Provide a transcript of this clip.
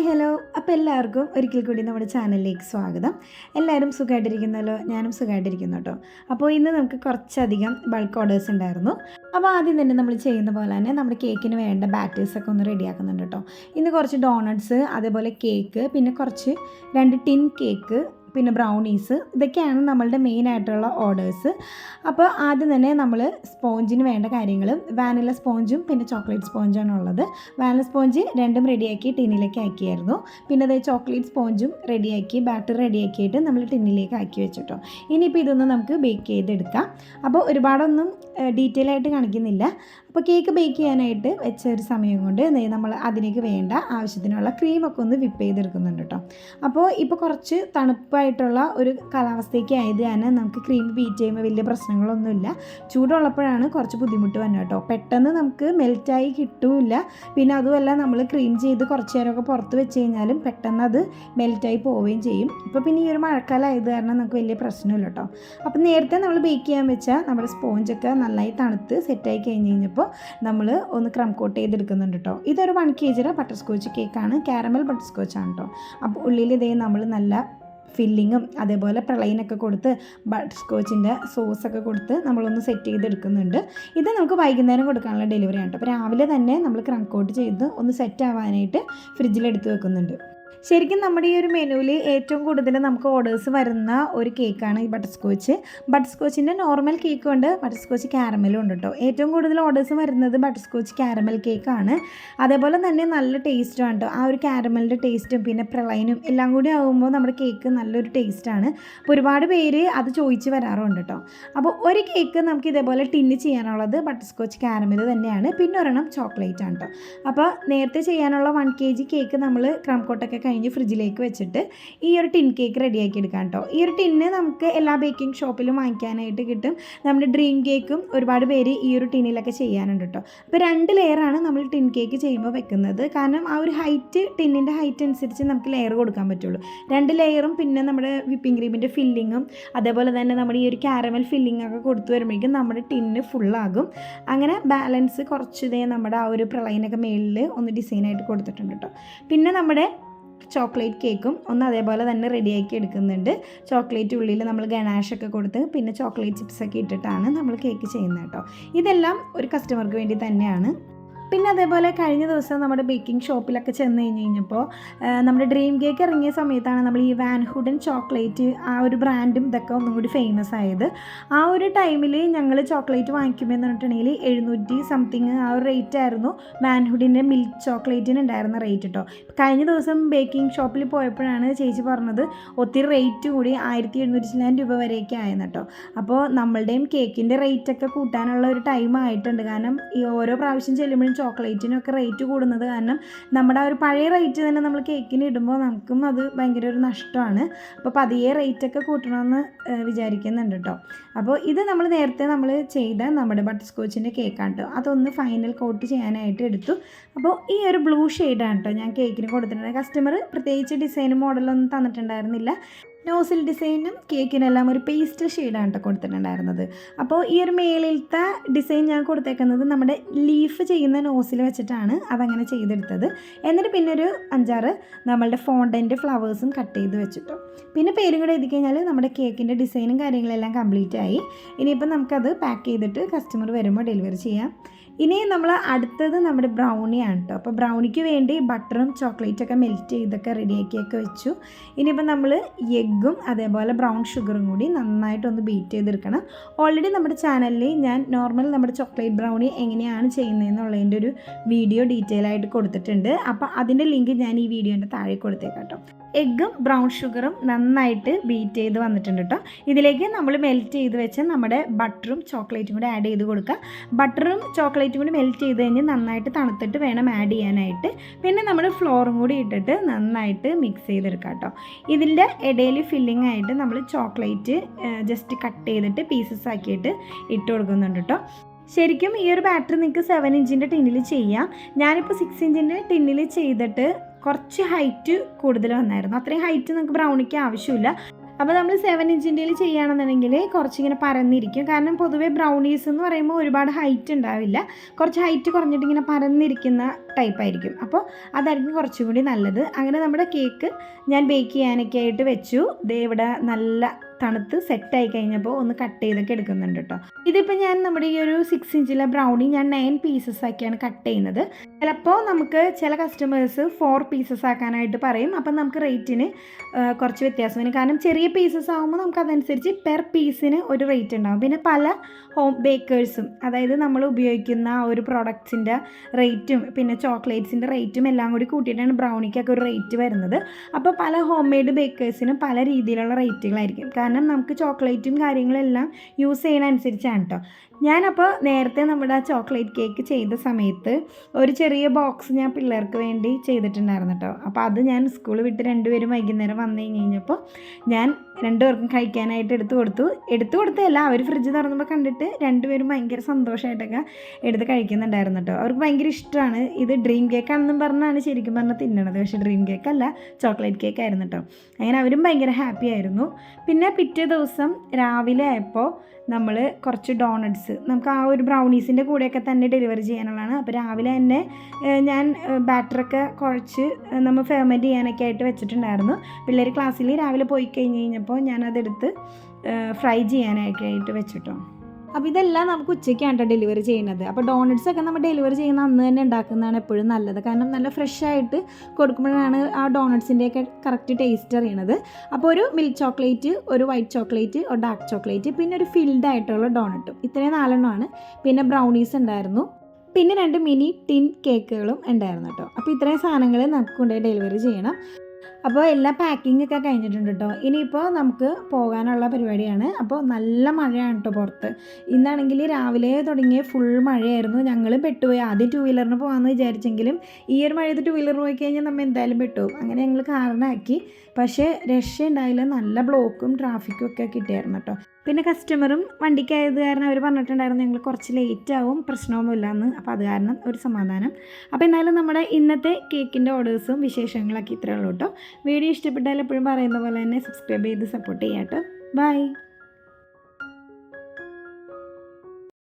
Hi hello. അപ്പോൾ എല്ലാവർക്കും ഒരിക്കൽ കൂടി നമ്മുടെ ചാനലിലേക്ക് സ്വാഗതം. എല്ലാവരും സുഖമായിട്ടിരിക്കുന്നല്ലോ? ഞാനും സുഖമായിട്ടിരിക്കുന്നു കേട്ടോ. അപ്പോൾ ഇന്ന് നമുക്ക് കുറച്ചധികം ബൾക്ക് ഓർഡേഴ്സ് ഉണ്ടായിരുന്നു. അപ്പോൾ ആദ്യം തന്നെ നമ്മൾ ചെയ്യുന്ന പോലെ തന്നെ നമ്മുടെ കേക്കിന് വേണ്ട ബാറ്റേഴ്സൊക്കെ ഒന്ന് റെഡിയാക്കുന്നുണ്ട് കേട്ടോ. ഇന്ന് കുറച്ച് ഡോണട്ട്സ് അതേപോലെ കേക്ക് പിന്നെ കുറച്ച് രണ്ട് ടിൻ കേക്ക് പിന്നെ ബ്രൗണീസ് ഇതൊക്കെയാണ് നമ്മളുടെ മെയിൻ ആയിട്ടുള്ള ഓർഡേഴ്സ് അപ്പോൾ ആദ്യം തന്നെ നമ്മൾ സ്പോഞ്ചിന് വേണ്ട കാര്യങ്ങൾ വാനില സ്പോഞ്ചും പിന്നെ ചോക്ലേറ്റ് സ്പോഞ്ചാണ് ഉള്ളത്. വാനില സ്പോഞ്ച് രണ്ടും റെഡിയാക്കി ടിന്നിലേക്ക് ആക്കിയായിരുന്നു. പിന്നെ അതേ ചോക്ലേറ്റ് സ്പോഞ്ചും റെഡിയാക്കി ബാറ്റർ റെഡിയാക്കിയിട്ട് നമ്മൾ ടിന്നിലേക്ക് ആക്കി വെച്ചിട്ടോ. ഇനിയിപ്പോൾ ഇതൊന്ന് നമുക്ക് ബേക്ക് ചെയ്തെടുക്കാം. അപ്പോൾ ഒരുപാടൊന്നും ഡീറ്റെയിൽ ആയിട്ട് കാണിക്കുന്നില്ല. അപ്പോൾ കേക്ക് ബേക്ക് ചെയ്യാനായിട്ട് വെച്ച ഒരു സമയം കൊണ്ട് നമ്മൾ അതിലേക്ക് വേണ്ട ആവശ്യത്തിനുള്ള ക്രീമൊക്കെ ഒന്ന് വിപ്പ് ചെയ്തെടുക്കുന്നുണ്ട് കേട്ടോ അപ്പോൾ ഇപ്പോൾ കുറച്ച് തണുപ്പായിട്ടുള്ള ഒരു കാലാവസ്ഥയ്ക്ക് ആയത് കാരണം നമുക്ക് ക്രീം ബീറ്റ് ചെയ്യുമ്പോൾ വലിയ പ്രശ്നങ്ങളൊന്നുമില്ല. ചൂടുള്ളപ്പോഴാണ് കുറച്ച് ബുദ്ധിമുട്ട് വന്നത് കേട്ടോ. പെട്ടെന്ന് നമുക്ക് മെൽറ്റായി കിട്ടില്ല. പിന്നെ അതുമല്ല നമ്മൾ ക്രീം ചെയ്ത് കുറച്ച് നേരമൊക്കെ പുറത്ത് വെച്ച് കഴിഞ്ഞാലും പെട്ടെന്ന് അത് മെൽറ്റായി പോവുകയും ചെയ്യും. ഇപ്പോൾ പിന്നെ ഈ ഒരു മഴക്കാലമായത് കാരണം നമുക്ക് വലിയ പ്രശ്നമില്ല കേട്ടോ. അപ്പോൾ നേരത്തെ നമ്മൾ ബേക്ക് ചെയ്യാൻ വെച്ചാൽ നമ്മുടെ സ്പോഞ്ചൊക്കെ നന്നായി തണുത്ത് സെറ്റായി കഴിഞ്ഞ് കഴിഞ്ഞപ്പോൾ നമ്മൾ ഒന്ന് ക്രം കോട്ട് ചെയ്തെടുക്കുന്നുണ്ട് കേട്ടോ. ഇതൊരു വൺ കെ ജിയുടെ ബട്ടർ സ്കോച്ച് കേക്കാണ് കാരമൽ ബട്ടർ സ്കോച്ച് ആണ് കേട്ടോ. അപ്പോൾ ഉള്ളിൽ ഇതേ നമ്മൾ നല്ല ഫില്ലിങ്ങും അതേപോലെ പ്രളയിനൊക്കെ കൊടുത്ത് ബട്ടർ സ്കോച്ചിന്റെ സോസൊക്കെ കൊടുത്ത് നമ്മളൊന്ന് സെറ്റ് ചെയ്തെടുക്കുന്നുണ്ട്. ഇത് നമുക്ക് വൈകുന്നേരം കൊടുക്കാനുള്ള ഡെലിവറി ആണ് അപ്പോൾ രാവിലെ തന്നെ നമ്മൾ ക്രങ്ക് കോട്ട് ചെയ്ത് ഒന്ന് സെറ്റ് ആവാനായിട്ട് ഫ്രിഡ്ജിലെടുത്ത് വെക്കുന്നുണ്ട്. ശരിക്കും നമ്മുടെ ഈ ഒരു മെനുവിൽ ഏറ്റവും കൂടുതൽ നമുക്ക് ഓർഡേഴ്സ് വരുന്ന ഒരു കേക്കാണ് ഈ ബട്ടർ സ്കോച്ച് ബട്ടർ സ്കോച്ചിന്റെ നോർമൽ കേക്കും ഉണ്ട് ബട്ടർ സ്കോച്ച് ക്യാരമലും ഉണ്ട് കേട്ടോ ഏറ്റവും കൂടുതൽ ഓർഡേഴ്സ് വരുന്നത് ബട്ടർ സ്കോച്ച് ക്യാരമൽ കേക്കാണ് അതേപോലെ തന്നെ നല്ല ടേസ്റ്റും ആണ് കേട്ടോ ആ ഒരു ക്യാരമലിന്റെ ടേസ്റ്റും പിന്നെ പ്രളയനും എല്ലാം കൂടി ആകുമ്പോൾ നമ്മുടെ കേക്ക് നല്ലൊരു ടേസ്റ്റാണ് അപ്പോൾ ഒരുപാട് പേര് അത് ചോദിച്ച് വരാറുണ്ട് കേട്ടോ അപ്പോൾ ഒരു കേക്ക് നമുക്ക് ഇതേപോലെ ടിന്ന് ചെയ്യാനുള്ളത് ബട്ടർ സ്കോച്ച് ക്യാരമൽ തന്നെയാണ്. പിന്നെ ഒരെണ്ണം ചോക്ലേറ്റ് ആണ് കേട്ടോ അപ്പോൾ നേരത്തെ ചെയ്യാനുള്ള വൺ കെ ജി കേക്ക് നമ്മൾ ക്രം കോട്ടൊക്കെ കഴിഞ്ഞ് ഫ്രിഡ്ജിലേക്ക് വെച്ചിട്ട് ഈ ഒരു ടിൻ കേക്ക് റെഡിയാക്കി എടുക്കാം കേട്ടോ. ഈ ഒരു ടിന്ന് നമുക്ക് എല്ലാ ബേക്കിംഗ് ഷോപ്പിലും വാങ്ങിക്കാനായിട്ട് കിട്ടും. നമ്മുടെ ഡ്രീം കേക്കും ഒരുപാട് പേര് ഈ ഒരു ടിന്നിലൊക്കെ ചെയ്യാനുണ്ട് കേട്ടോ. അപ്പോൾ രണ്ട് ലെയറാണ് നമ്മൾ ടിൻ കേക്ക് ചെയ്യുമ്പോൾ വെക്കുന്നത്. കാരണം ആ ഒരു ഹൈറ്റ് ടിന്നിന്റെ ഹൈറ്റ് അനുസരിച്ച് നമുക്ക് ലെയർ കൊടുക്കാൻ പറ്റുള്ളൂ. രണ്ട് ലെയറും പിന്നെ നമ്മുടെ വിപ്പിംഗ് ക്രീമിന്റെ ഫില്ലിങ്ങും അതേപോലെ തന്നെ നമ്മുടെ ഈ ഒരു കാരമൽ ഫില്ലിംഗ് ഒക്കെ കൊടുത്തു വരുമ്പോഴേക്കും നമ്മുടെ ടിന്ന് ഫുള്ളാകും അങ്ങനെ ബാലൻസ് കുറച്ച് നമ്മുടെ ആ ഒരു പ്രളയനൊക്കെ മേളിൽ ഒന്ന് ഡിസൈനായിട്ട് കൊടുത്തിട്ടുണ്ട് കേട്ടോ. പിന്നെ നമ്മുടെ ചോക്ലേറ്റ് കേക്കും ഒന്ന് അതേപോലെ തന്നെ റെഡിയാക്കി എടുക്കുന്നുണ്ട്. ചോക്ലേറ്റ് ഉള്ളിൽ നമ്മൾ ഗണാഷൊക്കെ കൊടുത്ത് പിന്നെ ചോക്ലേറ്റ് ചിപ്സൊക്കെ ഇട്ടിട്ടാണ് നമ്മൾ കേക്ക് ചെയ്യുന്നത് കേട്ടോ. ഇതെല്ലാം ഒരു കസ്റ്റമർക്ക് വേണ്ടി തന്നെയാണ്. പിന്നെ അതേപോലെ കഴിഞ്ഞ ദിവസം നമ്മുടെ ബേക്കിംഗ് ഷോപ്പിലൊക്കെ ചെന്ന് കഴിഞ്ഞ് കഴിഞ്ഞപ്പോൾ നമ്മുടെ ഡ്രീം കേക്ക് ഇറങ്ങിയ സമയത്താണ് നമ്മൾ ഈ വാൻഹുഡൻ ചോക്ലേറ്റ് ആ ഒരു ബ്രാൻഡും ഇതൊക്കെ ഒന്നും കൂടി ഫേമസ് ആയത്. ആ ഒരു ടൈമിൽ ഞങ്ങൾ ചോക്ലേറ്റ് വാങ്ങിക്കുമെന്ന് പറഞ്ഞിട്ടുണ്ടെങ്കിൽ എഴുന്നൂറ്റി സംതിങ് ആ ഒരു റേറ്റ് ആയിരുന്നു. വാൻഹുഡിന്റെ മിൽക്ക് ചോക്ലേറ്റിന് ഉണ്ടായിരുന്ന റേറ്റ് കേട്ടോ കഴിഞ്ഞ ദിവസം ബേക്കിംഗ് ഷോപ്പിൽ പോയപ്പോഴാണ് ചേച്ചി പറഞ്ഞത് ഒത്തിരി റേറ്റ് കൂടി ആയിരത്തി എഴുന്നൂറ്റി ചില്ലാൻ രൂപ വരെയൊക്കെ ആയെന്ന് കേട്ടോ അപ്പോൾ നമ്മളുടെയും കേക്കിന്റെ റേറ്റൊക്കെ കൂട്ടാനുള്ള ഒരു ടൈം ആയിട്ടുണ്ട്. കാരണം ഈ ഓരോ പ്രാവശ്യം ചെല്ലുമ്പോഴും ചോക്ലേറ്റിനൊക്കെ റേറ്റ് കൂടുന്നത് കാരണം നമ്മുടെ ആ ഒരു പഴയ റേറ്റ് തന്നെ നമ്മൾ കേക്കിന് ഇടുമ്പോൾ നമുക്കും അത് ഭയങ്കര ഒരു നഷ്ടമാണ്. അപ്പോൾ പതിയെ റേറ്റൊക്കെ കൂട്ടണമെന്ന് വിചാരിക്കുന്നുണ്ട് കേട്ടോ. അപ്പോൾ ഇത് നമ്മൾ നേരത്തെ നമ്മൾ ചെയ്ത നമ്മുടെ ബട്ടർ സ്കോച്ചിന്റെ കേക്കാണ് കേട്ടോ. അതൊന്ന് ഫൈനൽ കോട്ട് ചെയ്യാനായിട്ട് എടുത്തു. അപ്പോൾ ഈ ഒരു ബ്ലൂ ഷെയ്ഡാണ് കേട്ടോ ഞാൻ കേക്കിന് കൊടുത്തിട്ടുണ്ട് കസ്റ്റമർ പ്രത്യേകിച്ച് ഡിസൈനും മോഡലൊന്നും തന്നിട്ടുണ്ടായിരുന്നില്ല. നോസിൽ ഡിസൈനും കേക്കിനെല്ലാം ഒരു പേസ്റ്റ് ഷെയ്ഡാണ് കേട്ടോ കൊടുത്തിട്ടുണ്ടായിരുന്നത്. അപ്പോൾ ഈ ഒരു മേളിലത്തെ ഡിസൈൻ ഞാൻ കൊടുത്തേക്കുന്നത് നമ്മുടെ ലീഫ് ചെയ്യുന്ന നോസിൽ വെച്ചിട്ടാണ് അതങ്ങനെ ചെയ്തെടുത്തത്. എന്നിട്ട് പിന്നെ ഒരു അഞ്ചാറ് നമ്മളുടെ ഫോണ്ടന്റെ ഫ്ലവേഴ്സും കട്ട് ചെയ്ത് വെച്ചിട്ടു. പിന്നെ പേരും കൂടെ എഴുതി കഴിഞ്ഞാൽ നമ്മുടെ കേക്കിന്റെ ഡിസൈനും കാര്യങ്ങളെല്ലാം കംപ്ലീറ്റ് ആയി ഇനിയിപ്പോൾ നമുക്കത് പാക്ക് ചെയ്തിട്ട് കസ്റ്റമർ വരുമ്പോൾ ഡെലിവറി ചെയ്യാം. ഇനി നമ്മൾ അടുത്തത് നമ്മുടെ ബ്രൗണിയാണ് കേട്ടോ അപ്പോൾ ബ്രൗണിക്ക് വേണ്ടി ബട്ടറും ചോക്ലേറ്റൊക്കെ മെൽറ്റ് ചെയ്തൊക്കെ റെഡിയാക്കിയൊക്കെ വെച്ചു. ഇനിയിപ്പോൾ നമ്മൾ എഗ്ഗും അതേപോലെ ബ്രൗൺ ഷുഗറും കൂടി നന്നായിട്ടൊന്ന് ബീറ്റ് ചെയ്തെടുക്കണം. ഓൾറെഡി നമ്മുടെ ചാനലിൽ ഞാൻ നോർമൽ നമ്മുടെ ചോക്ലേറ്റ് ബ്രൗണി എങ്ങനെയാണ് ചെയ്യുന്നതെന്നുള്ളതിന്റെ ഒരു വീഡിയോ ഡീറ്റെയിൽ ആയിട്ട് കൊടുത്തിട്ടുണ്ട്. അപ്പോൾ അതിന്റെ ലിങ്ക് ഞാൻ ഈ വീഡിയോന്റെ താഴെ കൊടുത്തേക്കാം കേട്ടോ എഗ്ഗും ബ്രൗൺ ഷുഗറും നന്നായിട്ട് ബീറ്റ് ചെയ്ത് വന്നിട്ടുണ്ട് കേട്ടോ ഇതിലേക്ക് നമ്മൾ മെൽറ്റ് ചെയ്ത് വെച്ച നമ്മുടെ ബട്ടറും ചോക്ലേറ്റും കൂടി ആഡ് ചെയ്ത് കൊടുക്കുക. ബട്ടറും ചോക്ലേറ്റും കൂടി മെൽറ്റ് ചെയ്ത് കഴിഞ്ഞ് നന്നായിട്ട് തണുത്തിട്ട് വേണം ആഡ് ചെയ്യാനായിട്ട്. പിന്നെ നമ്മൾ ഫ്ലോറും കൂടി ഇട്ടിട്ട് നന്നായിട്ട് മിക്സ് ചെയ്തെടുക്കാം കേട്ടോ ഇതിന്റെ ഇടയിൽ ഫില്ലിംഗ് ആയിട്ട് നമ്മൾ ചോക്ലേറ്റ് ജസ്റ്റ് കട്ട് ചെയ്തിട്ട് പീസസ് ആക്കിയിട്ട് ഇട്ട് കൊടുക്കുന്നുണ്ട് കേട്ടോ ശരിക്കും ഈ ഒരു ബാറ്ററി നിങ്ങൾക്ക് സെവൻ ഇഞ്ചിന്റെ ടിന്നിൽ ചെയ്യാം. ഞാനിപ്പോൾ സിക്സ് ഇഞ്ചിന്റെ ടിന്നിൽ ചെയ്തിട്ട് കുറച്ച് ഹൈറ്റ് കൂടുതൽ വന്നായിരുന്നു. അത്രയും ഹൈറ്റ് നിങ്ങൾക്ക് ബ്രൗണിക്ക് ആവശ്യമില്ല. അപ്പോൾ നമ്മൾ സെവൻ ഇഞ്ചിന്റെ ചെയ്യുകയാണെന്നുണ്ടെങ്കിൽ കുറച്ചിങ്ങനെ പരന്നിരിക്കും. കാരണം പൊതുവേ ബ്രൗണീസ് എന്ന് പറയുമ്പോൾ ഒരുപാട് ഹൈറ്റ് ഉണ്ടാവില്ല. കുറച്ച് ഹൈറ്റ് കുറഞ്ഞിട്ട് ഇങ്ങനെ പരന്നിരിക്കുന്ന ടൈപ്പായിരിക്കും അപ്പോൾ അതായിരിക്കും കുറച്ചും കൂടി നല്ലത്. അങ്ങനെ നമ്മുടെ കേക്ക് ഞാൻ ബേക്ക് ചെയ്യാനൊക്കെ ആയിട്ട് വെച്ചു. ദേ ഇവിടെ നല്ല തണുത്ത് സെറ്റായി കഴിഞ്ഞപ്പോൾ ഒന്ന് കട്ട് ചെയ്തൊക്കെ എടുക്കുന്നുണ്ട് കേട്ടോ ഇതിപ്പോൾ ഞാൻ നമ്മുടെ ഈ ഒരു സിക്സ് ഇഞ്ചിലെ ബ്രൗണി ഞാൻ നയൻ പീസസ് ആക്കിയാണ് കട്ട് ചെയ്യുന്നത്. ചിലപ്പോൾ നമുക്ക് ചില കസ്റ്റമേഴ്സ് ഫോർ പീസസ് ആക്കാനായിട്ട് പറയും. അപ്പം നമുക്ക് റേറ്റിന് കുറച്ച് വ്യത്യാസം വരും. കാരണം ചെറിയ പീസസ് ആകുമ്പോൾ നമുക്ക് അതനുസരിച്ച് പെർ പീസിന് ഒരു റേറ്റ് ഉണ്ടാകും പിന്നെ പല ഹോം ബേക്കേഴ്സും അതായത് നമ്മൾ ഉപയോഗിക്കുന്ന ഒരു പ്രൊഡക്ട്സിന്റെ റേറ്റും പിന്നെ ചോക്ലേറ്റ്സിന്റെ റേറ്റും എല്ലാം കൂടി കൂട്ടിയിട്ടാണ് ബ്രൗണിക്കൊക്കെ ഒരു റേറ്റ് വരുന്നത്. അപ്പോൾ പല ഹോം മെയ്ഡ് ബേക്കേഴ്സിനും പല രീതിയിലുള്ള റേറ്റുകളായിരിക്കും കാരണം നമുക്ക് ചോക്ലേറ്റും കാര്യങ്ങളെല്ലാം യൂസ് ചെയ്യുന്ന അനുസരിച്ചാണ് കേട്ടോ ഞാനപ്പോൾ നേരത്തെ നമ്മുടെ ആ ചോക്ലേറ്റ് കേക്ക് ചെയ്ത സമയത്ത് ഒരു ചെറിയ ബോക്സ് ഞാൻ പിള്ളേർക്ക് വേണ്ടി ചെയ്തിട്ടുണ്ടായിരുന്നു കേട്ടോ അപ്പോൾ അത് ഞാൻ സ്കൂൾ വിട്ട് രണ്ടുപേരും വൈകുന്നേരം വന്നു കഴിഞ്ഞ് കഴിഞ്ഞപ്പോൾ ഞാൻ രണ്ടുപേർക്കും കഴിക്കാനായിട്ട് എടുത്തു കൊടുത്തു. എടുത്തു കൊടുത്തതല്ല അവർ ഫ്രിഡ്ജ് തുറന്നപ്പോൾ കണ്ടിട്ട് രണ്ടുപേരും ഭയങ്കര സന്തോഷമായിട്ടൊക്കെ എടുത്ത് കഴിക്കുന്നുണ്ടായിരുന്നു കേട്ടോ അവർക്ക് ഭയങ്കര ഇഷ്ടമാണ്. ഇത് ഡ്രീം കേക്ക് ആണെന്നും പറഞ്ഞാണ് ശരിക്കും പറഞ്ഞാൽ തിന്നണത്. പക്ഷേ ഡ്രീം കേക്ക് അല്ല ചോക്ലേറ്റ് കേക്ക് ആയിരുന്നു കേട്ടോ അങ്ങനെ അവരും ഭയങ്കര ഹാപ്പി ആയിരുന്നു. പിന്നെ പിറ്റേ ദിവസം രാവിലെ ആയപ്പോൾ നമ്മൾ കുറച്ച് നമുക്ക് ആ ഒരു ബ്രൗണീസിന്റെ കൂടെയൊക്കെ തന്നെ ഡെലിവറി ചെയ്യാനുള്ളതാണ്. അപ്പോൾ രാവിലെ തന്നെ ഞാൻ ബാറ്ററൊക്കെ കുഴച്ച് നമ്മൾ ഫെർമെന്റ് ചെയ്യാനൊക്കെ ആയിട്ട് വെച്ചിട്ടുണ്ടായിരുന്നു. പിള്ളേർ ക്ലാസ്സിൽ രാവിലെ പോയി കഴിഞ്ഞ് കഴിഞ്ഞപ്പോൾ ഞാനതെടുത്ത് ഫ്രൈ ചെയ്യാനൊക്കെ ആയിട്ട് വെച്ചിട്ടോ. അപ്പോൾ ഇതെല്ലാം നമുക്ക് ഉച്ചയ്ക്കാണ് കേട്ടോ ഡെലിവറി ചെയ്യുന്നത്. അപ്പോൾ ഡോണറ്റ്സ് ഒക്കെ നമ്മൾ ഡെലിവറി ചെയ്യുന്ന അന്ന് തന്നെ ഉണ്ടാക്കുന്നതാണ് എപ്പോഴും നല്ലത്. കാരണം നല്ല ഫ്രഷ് ആയിട്ട് കൊടുക്കുമ്പോഴാണ് ആ ഡോണറ്റ്സിന്റെയൊക്കെ കറക്റ്റ് ടേസ്റ്റ് അറിയണത്. അപ്പോൾ ഒരു മിൽക്ക് ചോക്ലേറ്റ് ഒരു വൈറ്റ് ചോക്ലേറ്റ് ഒരു ഡാർക്ക് ചോക്ലേറ്റ് പിന്നെ ഒരു ഫിൽഡ് ആയിട്ടുള്ള ഡോണറ്റും ഇത്രയും നാലെണ്ണമാണ്. പിന്നെ ബ്രൗണീസ് ഉണ്ടായിരുന്നു. പിന്നെ രണ്ട് മിനി ടിൻ കേക്കുകളും ഉണ്ടായിരുന്നു കേട്ടോ അപ്പോൾ ഇത്രയും സാധനങ്ങൾ നമുക്ക് കൊണ്ടുപോയി ഡെലിവറി ചെയ്യണം. അപ്പോൾ എല്ലാ പാക്കിംഗ് ഒക്കെ കഴിഞ്ഞിട്ടുണ്ട് കേട്ടോ ഇനിയിപ്പോൾ നമുക്ക് പോകാനുള്ള പരിപാടിയാണ്. അപ്പോൾ നല്ല മഴയാണ് കേട്ടോ പുറത്ത്. ഇന്നാണെങ്കിൽ രാവിലെ തുടങ്ങിയ ഫുൾ മഴയായിരുന്നു. ഞങ്ങൾ പെട്ടുപോയി. ആദ്യം ടു വീലറിന് പോകാമെന്ന് വിചാരിച്ചെങ്കിലും ഈ ഒരു മഴയത്ത് ടു വീലറിന് പോയി കഴിഞ്ഞാൽ നമ്മൾ എന്തായാലും പെട്ടുപോകും അങ്ങനെ ഞങ്ങൾ കാറിനാക്കി. പക്ഷേ രക്ഷ ഉണ്ടായില്ല. നല്ല ബ്ലോക്കും ട്രാഫിക്കും ഒക്കെ കിട്ടിയായിരുന്നു കേട്ടോ പിന്നെ കസ്റ്റമറും വണ്ടിക്കായത് കാരണം അവർ പറഞ്ഞിട്ടുണ്ടായിരുന്നു ഞങ്ങൾ കുറച്ച് ലേറ്റ് ആവും. പ്രശ്നമൊന്നുമില്ല എന്ന് അപ്പോൾ അത് കാരണം ഒരു സമാധാനം. അപ്പോൾ എന്നാലും നമ്മുടെ ഇന്നത്തെ കേക്കിന്റെ ഓർഡേഴ്സും വിശേഷങ്ങളൊക്കെ ഇത്രയേ ഉള്ളൂ കേട്ടോ വീഡിയോ ഇഷ്ടപ്പെട്ടാൽ എപ്പോഴും പറയുന്ന പോലെ തന്നെ സബ്സ്ക്രൈബ് ചെയ്ത് സപ്പോർട്ട് ചെയ്യാം കേട്ടോ. ബൈ